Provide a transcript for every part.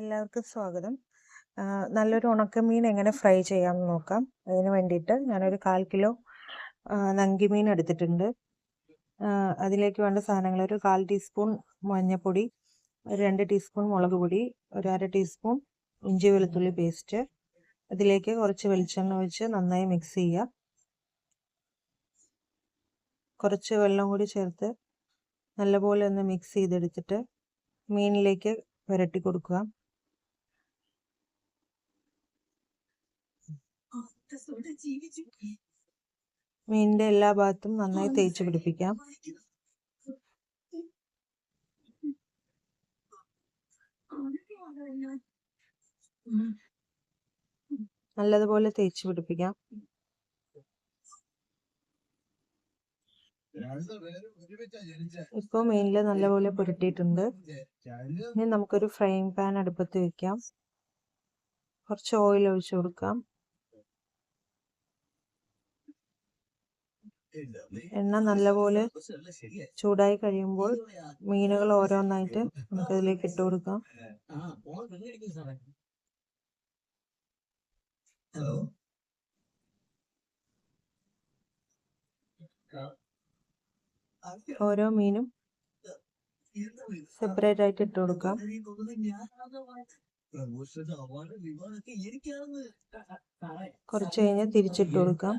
എല്ലാവർക്കും സ്വാഗതം. നല്ലൊരു ഉണക്കമീൻ എങ്ങനെ ഫ്രൈ ചെയ്യാമെന്ന് നോക്കാം. അതിന് വേണ്ടിയിട്ട് ഞാനൊരു കാൽ കിലോ നങ്കിമീൻ എടുത്തിട്ടുണ്ട്. അതിലേക്ക് വേണ്ട സാധനങ്ങൾ ഒരു കാൽ ടീസ്പൂൺ മഞ്ഞൾപ്പൊടി ഒരു രണ്ട് ടീസ്പൂൺ മുളക് പൊടി ഒരു അര ടീസ്പൂൺ ഇഞ്ചി വെളുത്തുള്ളി പേസ്റ്റ്. അതിലേക്ക് കുറച്ച് വെളിച്ചെണ്ണ ഒഴിച്ച് നന്നായി മിക്സ് ചെയ്യുക. കുറച്ച് വെള്ളം കൂടി ചേർത്ത് നല്ലപോലെ ഒന്ന് മിക്സ് ചെയ്തെടുത്തിട്ട് മീനിലേക്ക് പുരട്ടി കൊടുക്കുക. മീനിന്റെ എല്ലാ ഭാഗത്തും നന്നായി തേച്ച് പിടിപ്പിക്കാം. നല്ലതുപോലെ തേച്ച് പിടിപ്പിക്കാം. ഇപ്പൊ മീനിൽ നല്ലപോലെ പുരട്ടിയിട്ടുണ്ട്. ഇനി നമുക്കൊരു ഫ്രൈങ് പാൻ അടുപ്പത്ത് വെക്കാം. കുറച്ച് ഓയിൽ ഒഴിച്ചു കൊടുക്കാം. എണ്ണ നല്ലപോലെ ചൂടായി കഴിയുമ്പോൾ മീനുകൾ ഓരോന്നായിട്ട് നമുക്ക് ഇതിലേക്ക് ഇട്ട് കൊടുക്കാം. ഓരോ മീനും സെപ്പറേറ്റ് ആയിട്ട് ഇട്ട് കൊടുക്കാം. കുറച്ച് കഴിഞ്ഞ് തിരിച്ചിട്ട് കൊടുക്കാം.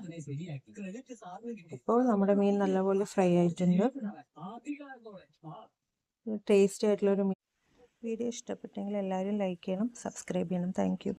ഇപ്പോൾ നമ്മുടെ മീൻ നല്ലപോലെ ഫ്രൈ ആയിട്ടുണ്ട്. ടേസ്റ്റി ആയിട്ടുള്ള ഒരു മീൻ. വീഡിയോ ഇഷ്ടപ്പെട്ടെങ്കിൽ എല്ലാവരും ലൈക്ക് ചെയ്യണം സബ്സ്ക്രൈബ് ചെയ്യണം. താങ്ക്